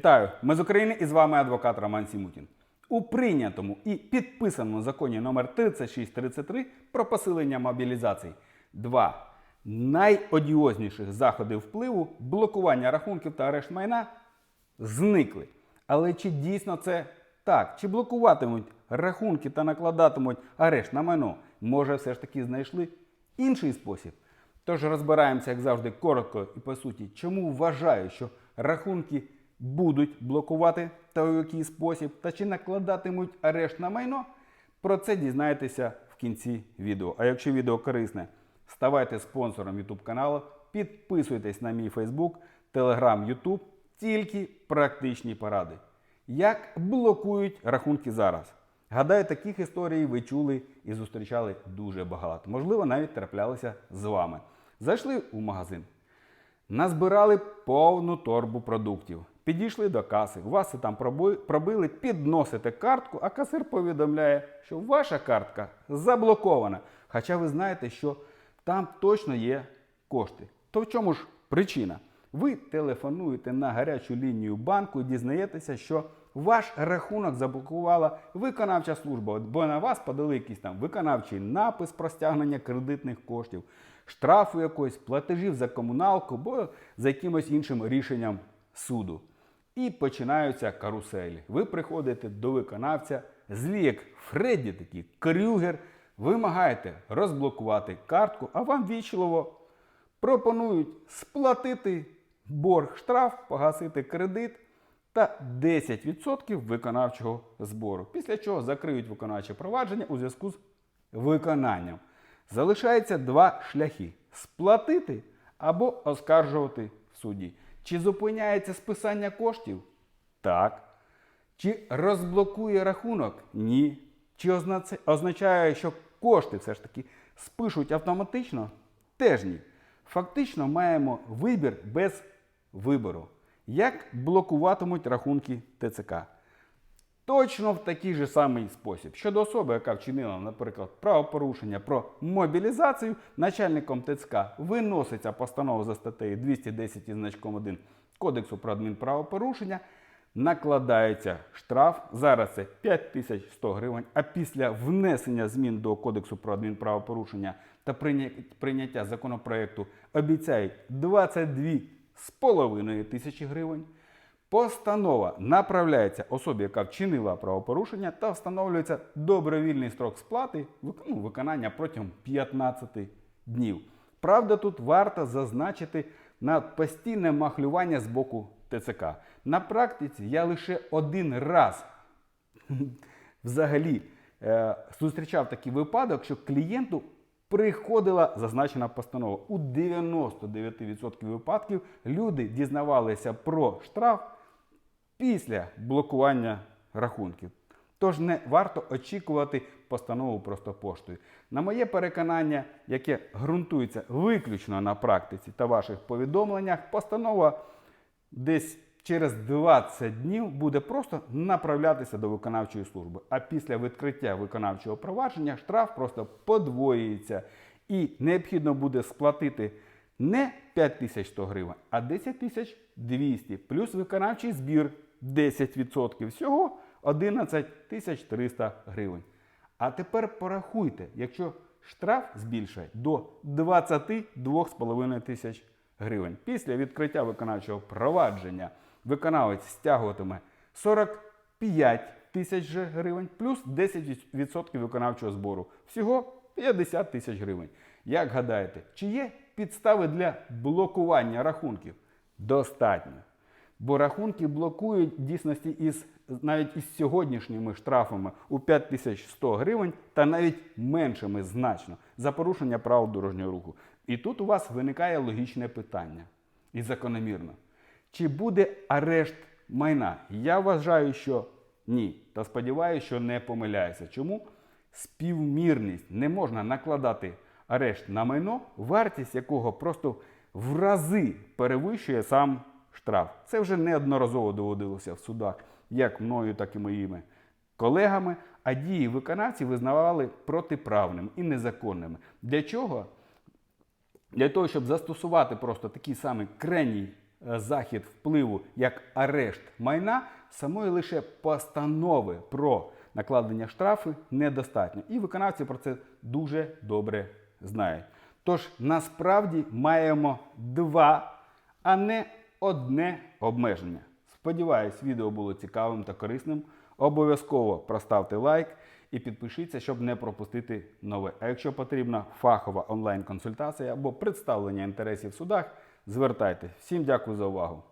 Вітаю! Ми з України і з вами адвокат Роман Сімутін. У прийнятому і підписаному законі номер 3633 про посилення мобілізації два найодіозніших заходи впливу блокування рахунків та арешт майна зникли. Але чи дійсно це так? Чи блокуватимуть рахунки та накладатимуть арешт на майно? Може, все ж таки знайшли інший спосіб? Тож розбираємося, як завжди, коротко і по суті, чому вважаю, що рахунки будуть блокувати та у який спосіб, та чи накладатимуть арешт на майно. Про це дізнаєтеся в кінці відео. А якщо відео корисне, ставайте спонсором YouTube каналу, підписуйтесь на мій Facebook, Telegram, YouTube. Тільки практичні поради. Як блокують рахунки зараз? Гадаю, таких історій ви чули і зустрічали дуже багато. Можливо, навіть траплялися з вами. Зайшли у магазин, назбирали повну торбу продуктів. Підійшли до каси, вас там пробили, підносите картку, а касир повідомляє, що ваша картка заблокована. Хоча ви знаєте, що там точно є кошти. То в чому ж причина? Ви телефонуєте на гарячу лінію банку і дізнаєтеся, що ваш рахунок заблокувала виконавча служба, бо на вас подали якийсь там виконавчий напис про стягнення кредитних коштів, штрафу якоїсь, платежів за комуналку, або за якимось іншим рішенням суду. І починаються каруселі. Ви приходите до виконавця, злі як Фредді, такий Крюгер, вимагаєте розблокувати картку, а вам вічливо пропонують сплатити борг штраф, погасити кредит та 10% виконавчого збору. Після чого закриють виконавче провадження у зв'язку з виконанням. Залишається два шляхи: сплатити або оскаржувати в суді. Чи зупиняється списання коштів? Так. Чи розблокує рахунок? Ні. Чи означає, що кошти все ж таки спишуть автоматично? Теж ні. Фактично маємо вибір без вибору. Як блокуватимуть рахунки ТЦК? Точно в такий же самий спосіб. Щодо особи, яка вчинила, наприклад, правопорушення про мобілізацію, начальником ТЦК виноситься постанова за статтею 210 із значком 1 Кодексу про адмінправопорушення, накладається штраф. Зараз це 5100 гривень. А після внесення змін до Кодексу про адмінправопорушення та прийняття законопроекту обіцяють 22 з половиною тисячі гривень. Постанова направляється особі, яка вчинила правопорушення, та встановлюється добровільний строк сплати ну, виконання протягом 15 днів. Правда, тут варто зазначити на постійне махлювання з боку ТЦК. На практиці я лише один раз взагалі е, зустрічав такий випадок, що клієнту приходила зазначена постанова. У 99% випадків люди дізнавалися про штраф після блокування рахунків. Тож не варто очікувати постанову просто поштою. На моє переконання, яке ґрунтується виключно на практиці та ваших повідомленнях, постанова десь через 20 днів буде просто направлятися до виконавчої служби. А після відкриття виконавчого провадження штраф просто подвоюється і необхідно буде сплатити не 5100 гривень, а 10 200 плюс виконавчий збір 10%. Всього 11 300 гривень. А тепер порахуйте, якщо штраф збільшує до 22,5 тисяч гривень. Після відкриття виконавчого провадження виконавець стягуватиме 45 тисяч гривень плюс 10% виконавчого збору. Всього 50 тисяч гривень. Як гадаєте, чи є підстави для блокування рахунків? Достатньо. Бо рахунки блокують дійсності із навіть із сьогоднішніми штрафами у 5100 гривень та навіть меншими значно за порушення правил дорожнього руху. І тут у вас виникає логічне питання і закономірно. Чи буде арешт майна? Я вважаю, що ні. Та сподіваюся, що не помиляюся. Чому? Співмірність не можна накладати арешт на майно, вартість якого просто в рази перевищує сам штраф. Це вже неодноразово доводилося в судах, як мною, так і моїми колегами. А дії виконавців визнавали протиправними і незаконними. Для чого? Для того, щоб застосувати просто такий самий крайній е, захід впливу як арешт майна, самої лише постанови про накладення штрафи недостатньо. І виконавці про це дуже добре знають. Тож насправді маємо два, а не одне обмеження. Сподіваюсь, відео було цікавим та корисним. Обов'язково проставте лайк і підпишіться, щоб не пропустити нове. А якщо потрібна фахова онлайн-консультація або представлення інтересів в судах, звертайтеся. Всім дякую за увагу.